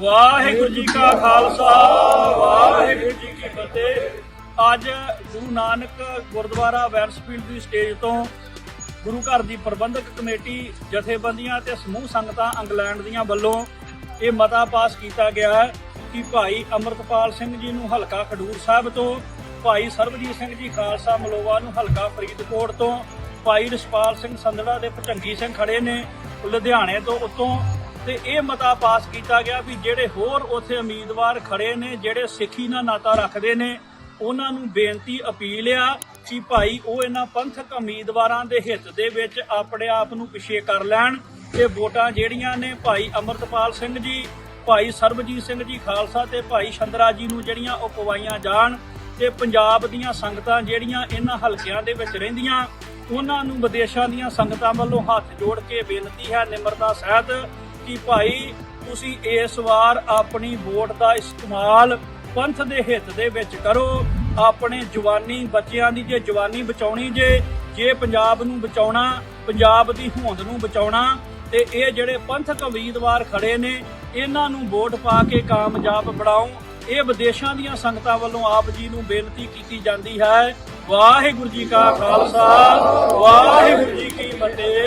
ਵਾਹਿਗੁਰੂ ਜੀ ਕਾ ਖਾਲਸਾ, ਵਾਹਿਗੁਰੂ ਜੀ ਕੀ ਫਤਿਹ। ਅੱਜ ਗੁਰੂ ਨਾਨਕ ਗੁਰਦੁਆਰਾ ਵੈਰਸਫੀਲਡ ਦੀ ਸਟੇਜ ਤੋਂ ਗੁਰੂ ਘਰ ਦੀ ਪ੍ਰਬੰਧਕ ਕਮੇਟੀ ਜਥੇਬੰਦੀਆਂ ਤੇ ਸਮੂਹ ਸੰਗਤਾਂ ਇੰਗਲੈਂਡ ਦੀਆਂ ਵੱਲੋਂ ਇਹ ਮਤਾ ਪਾਸ ਕੀਤਾ ਗਿਆ ਹੈ ਕਿ ਭਾਈ ਅਮਰਤਪਾਲ ਸਿੰਘ ਜੀ ਨੂੰ ਹਲਕਾ ਖਡੂਰ ਸਾਹਿਬ ਤੋਂ, ਭਾਈ ਸਰਬਜੀਤ ਸਿੰਘ ਜੀ ਖਾਲਸਾ ਮਲੋਵਾ ਨੂੰ ਹਲਕਾ ਫਰੀਦਕੋਟ ਤੋਂ, ਭਾਈ ਰਸਪਾਲ ਸਿੰਘ ਸੰਧੜਾ ਦੇ ਭਟੰਗੀ ਸਿੰਘ ਖੜੇ ਨੇ ਲੁਧਿਆਣੇ ਤੋਂ ਉਤੋਂ ਤੇ ਇਹ ਮਤਾ ਪਾਸ ਕੀਤਾ ਗਿਆ ਵੀ ਜਿਹੜੇ ਹੋਰ ਉੱਥੇ ਉਮੀਦਵਾਰ ਖੜੇ ਨੇ, ਜਿਹੜੇ ਸਿੱਖੀ ਨਾਲ ਨਾਤਾ ਰੱਖਦੇ ਨੇ, ਉਹਨਾਂ ਨੂੰ ਬੇਨਤੀ ਅਪੀਲ ਆ ਕਿ ਭਾਈ ਉਹ ਇਹਨਾਂ ਪੰਥਕ ਉਮੀਦਵਾਰਾਂ ਦੇ ਹਿੱਤ ਦੇ ਵਿੱਚ ਆਪਣੇ ਆਪ ਨੂੰ ਪਿੱਛੇ ਕਰ ਲੈਣ ਤੇ ਵੋਟਾਂ ਜਿਹੜੀਆਂ ਨੇ ਭਾਈ ਅਮਰਤਪਾਲ ਸਿੰਘ ਜੀ, ਭਾਈ ਸਰਬਜੀਤ ਸਿੰਘ ਜੀ ਖਾਲਸਾ ਤੇ ਭਾਈ ਸ਼ੰਦਰਾ ਜੀ ਨੂੰ ਜਿਹੜੀਆਂ ਉਹ ਪਵਾਈਆਂ ਜਾਣ ਤੇ ਪੰਜਾਬ ਦੀਆਂ ਸੰਗਤਾਂ ਜਿਹੜੀਆਂ ਇਹਨਾਂ ਹਲਕਿਆਂ ਦੇ ਵਿੱਚ ਰਹਿੰਦੀਆਂ, ਉਹਨਾਂ ਨੂੰ ਵਿਦੇਸ਼ਾਂ ਦੀਆਂ ਸੰਗਤਾਂ ਵੱਲੋਂ ਹੱਥ ਜੋੜ ਕੇ ਬੇਨਤੀ ਹੈ ਨਿਮਰਤਾ ਸਹਿਤ ਕਿ ਭਾਈ ਤੁਸੀਂ ਇਸ ਵਾਰ ਆਪਣੀ ਵੋਟ ਦਾ ਇਸਤੇਮਾਲ ਪੰਥ ਦੇ ਹਿੱਤ ਦੇ ਵਿੱਚ ਕਰੋ। ਆਪਣੇ ਜਵਾਨੀ ਬੱਚਿਆਂ ਦੀ ਜੇ ਜਵਾਨੀ ਬਚਾਉਣੀ ਜੇ ਜੇ ਪੰਜਾਬ ਨੂੰ ਬਚਾਉਣਾ, ਪੰਜਾਬ ਦੀ ਹੋਂਦ ਨੂੰ ਬਚਾਉਣਾ, ਤੇ ਇਹ ਜਿਹੜੇ ਪੰਥਕ ਉਮੀਦਵਾਰ ਖੜੇ ਨੇ, ਇਹਨਾਂ ਨੂੰ ਵੋਟ ਪਾ ਕੇ ਕਾਮਯਾਬ ਬਣਾਓ। ਇਹ ਵਿਦੇਸ਼ਾਂ ਦੀਆਂ ਸੰਗਤਾਂ ਵੱਲੋਂ ਆਪ ਜੀ ਨੂੰ ਬੇਨਤੀ ਕੀਤੀ ਜਾਂਦੀ ਹੈ। ਵਾਹਿਗੁਰੂ ਜੀ ਕਾ ਖਾਲਸਾ, ਵਾਹਿਗੁਰੂ ਜੀ ਕੀ ਫਤਿਹ।